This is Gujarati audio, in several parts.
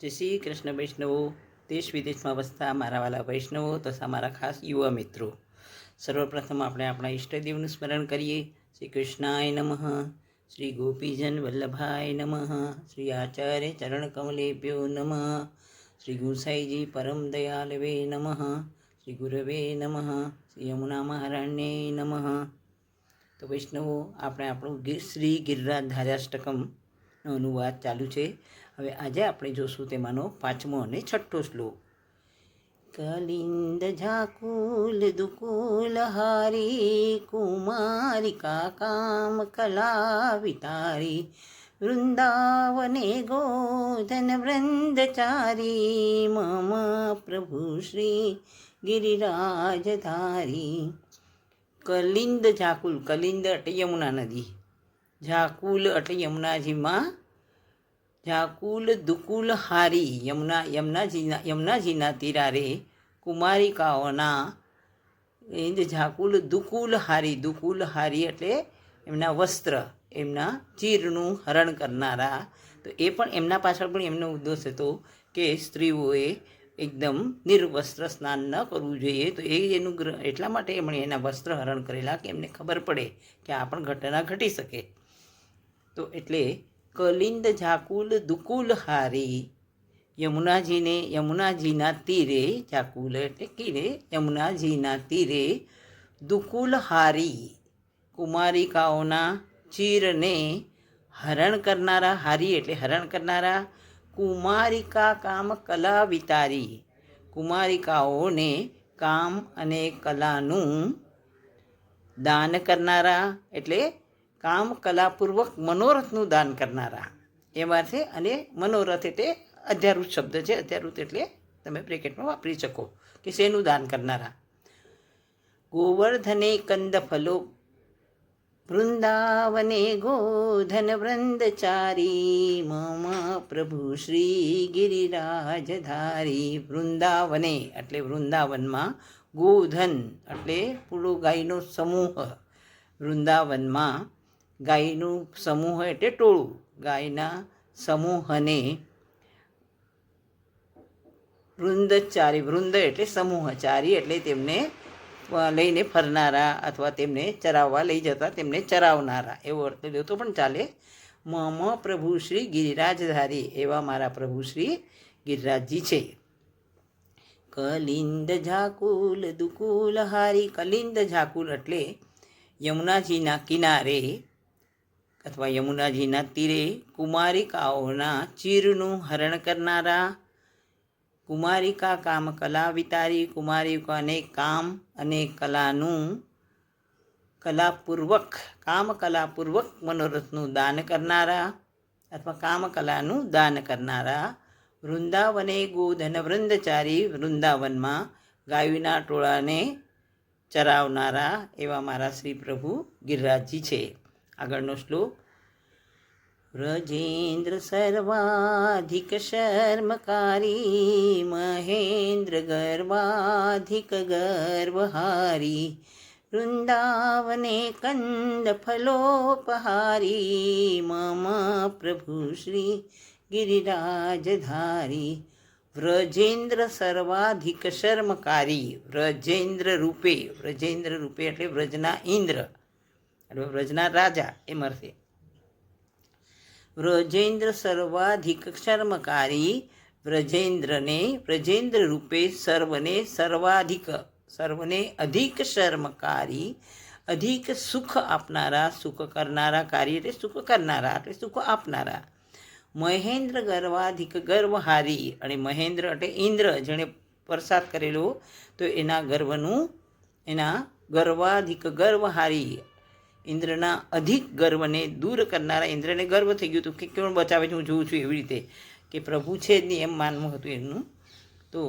જય શ્રી કૃષ્ણ વૈષ્ણવો. દેશ વિદેશમાં વસતા મારા વાલા વૈષ્ણવો તથા મારા ખાસ યુવા મિત્રો. સર્વપ્રથમ આપણે આપણા ઈષ્ટદેવનું સ્મરણ કરીએ. શ્રી કૃષ્ણાય નમઃ. શ્રી ગોપીજન વલ્લભાય નમઃ. શ્રી આચાર્ય ચરણ કમલેભ્યો નમઃ. શ્રી ગુસાઈજી પરમ દયાલવે નમઃ. શ્રી ગુરવે નમઃ. શ્રી યમુના મહારાણ્ય નમઃ. તો વૈષ્ણવો, આપણે આપણું શ્રી ગિરિરાજ ધાર્યાષ્ટકમનો અનુવાદ ચાલુ છે. હવે આજે આપણે જોશું તેમાંનો પાંચમો અને છઠ્ઠો શ્લોક. કલિંદ ઝાકુલ દુકુલ હારી કુમારિકા કામ કલા વિતારી વૃંદાવને ગોધન વૃંદચારી, મમ પ્રભુ શ્રી ગિરિરાજધારી કલિંદ ઝાકુલ, કલિંદ એટલે યમુના નદી. ઝાકુલ એટલે યમુનાજીમાં ઝાકુલ દુકુલ હારી યમુના યમુનાજીના યમુનાજીના તિરારે કુમારિકાઓના એ ઝાકુલ દુકુલ હારી દુકુલ હારી એટલે એમના વસ્ત્ર, એમના ચીરનું હરણ કરનારા. તો એ પણ એમના પાછળ પણ એમનો ઉદ્દેશ હતો કે સ્ત્રીઓએ એકદમ નિર્વસ્ત્ર સ્નાન ન કરવું જોઈએ. તો એ એનું ગ્રહ એટલા માટે એમણે એના વસ્ત્ર હરણ કરેલા કે એમને ખબર પડે કે આ પણ ઘટના ઘટી શકે. તો એટલે કલિંદ ઝાકુલ દુકુલ હારી, યમુનાજીને યમુનાજીના તીરે ઝાકુલ એટલે કીરે, યમુનાજીના તીરે દુકુલ હારી, કુમારિકાઓના ચીરને હરણ કરનારા હારી એટલે હરણ કરનારા કુમારિકા કામ કલા વિતારી, કુમારિકાઓને કામ અને કલાનું દાન કરનારા એટલે કામ કલાપૂર્વક મનોરથનું દાન કરનારા. એવા છે અને મનોરથ એટલે અધ્યારૂત શબ્દ છે. અધ્યારૂત એટલે તમે બ્રેકેટમાં વાપરી શકો કે શેનું દાન કરનારા. ગોવર્ધને કંદ ફલો, વૃંદાવને ગોધન વૃંદચારી, મમ પ્રભુ શ્રી ગિરિરાજધારી વૃંદાવને એટલે વૃંદાવનમાં ગોધન એટલે પૂરો ગાયનો સમૂહ. વૃંદાવનમાં ગાયનું સમૂહ એટલે ટોળું. ગાયના સમૂહને વૃંદચારી વૃંદ એટલે સમૂહચારી એટલે તેમને લઈને ફરનારા અથવા તેમને ચરાવવા લઈ જતા, તેમને ચરાવનારા. એવો અર્થ લ્યો તો પણ ચાલે. મમ પ્રભુ શ્રી ગિરિરાજધારી, એવા મારા પ્રભુ શ્રી ગિરિરાજજી છે. કલિંદ ઝાકુલ દુકુલ હારી. કલિંદ ઝાકુલ એટલે યમુનાજીના કિનારે અથવા યમુનાજીના તીરે કુમારિકાઓના ચીરનું હરણ કરનારા કુમારિકા કામ કલા વિતારી કુમારિકાને કામ અને કલાનું કલાપૂર્વક, કામ કલાપૂર્વક મનોરથનું દાન કરનારા અથવા કામ કલાનું દાન કરનારા વૃંદાવને ગોધન વૃંદચારી વૃંદાવનમાં ગાયુના ટોળાને ચરાવનારા એવા મારા શ્રી પ્રભુ ગિરિરાજજી છે. આગળનો શ્લોક. વ્રજેન્દ્ર સર્વાધિક શર્મકારી, મહેન્દ્ર ગર્વાધિક ગર્વહારી, વૃંદાવને કંદ ફલોપહારી, મમ પ્રભુ શ્રી ગિરિરાજધારી વ્રજેન્દ્ર સર્વાધિક શર્મકારી, વ્રજેન્દ્ર રૂપે વ્રજેન્દ્ર રૂપે એટલે વ્રજના ઇન્દ્ર. વ્રજના રાજા એમ અર્થે વ્રજેન્દ્ર સર્વાધિક શર્મકારી વ્રજેન્દ્રને વ્રજેન્દ્ર રૂપે સર્વને સર્વાધિક, સર્વને અધિક શર્મકારી અધિક સુખ આપનારા, સુખ કરનારા કાર્ય એટલે સુખ કરનારા એટલે સુખ આપનારા. મહેન્દ્ર ગર્વાધિક ગર્વહારી અને મહેન્દ્ર એટલે ઇન્દ્ર જેણે વરસાદ કરેલો, તો એના ગર્વનું, એના ગર્વાધિક ગર્વહારી ઇન્દ્રના અધિક ગર્વને દૂર કરનારા ઇન્દ્રને ગર્વ થઈ ગયું હતું કે કોણ બચાવે છે, હું જોઉં છું એવી રીતે કે પ્રભુ છે જ નહીં એમ માનવું હતું એમનું. તો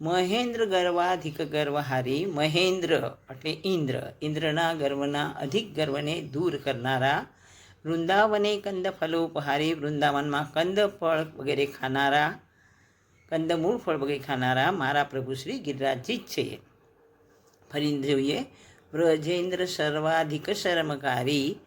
મહેન્દ્ર ગર્વાધિક ગર્વહારી, મહેન્દ્ર એટલે ઇન્દ્ર. ઇન્દ્રના ગર્વના અધિક ગર્વને દૂર કરનારા, વૃંદાવને કંદ ફલોપહારી, વૃંદાવનમાં કંદ ફળ વગેરે ખાનારા કંદમૂળ ફળ વગેરે ખાનારા મારા પ્રભુ શ્રી ગિરિરાજજી જ છે. ફરી જોઈએ વ્રજેન્દ્ર સર્વાધિક શર્મકારી.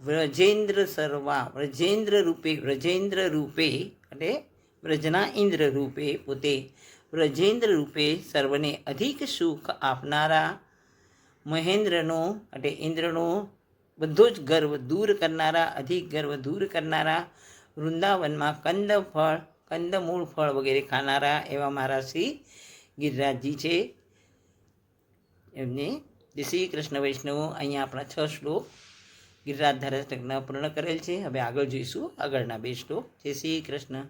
વ્રજેન્દ્ર સર્વા, વ્રજેન્દ્ર રૂપે વ્રજેન્દ્ર રૂપે, એટલે વ્રજના ઇન્દ્ર રૂપે પોતે. વ્રજેન્દ્ર રૂપે સર્વને અધિક સુખ આપનારા. મહેન્દ્રનો, એટલે ઇન્દ્રનો બધો જ ગર્વ દૂર કરનારા, અધિક ગર્વ દૂર કરનારા. વૃંદાવનમાં કંદ ફળ કંદમૂળ ફળ વગેરે ખાનારા એવા મારા શ્રી ગિરિરાજજી છે. એમને જય શ્રી કૃષ્ણ વૈષ્ણવ. અહીંયા આપણા છ શ્લોક ગિરિરાજ ધારાષ્ટકના પૂર્ણ કરેલ છે. હવે આગળ જોઈશું, આગળના બે શ્લોક. જય શ્રી કૃષ્ણ.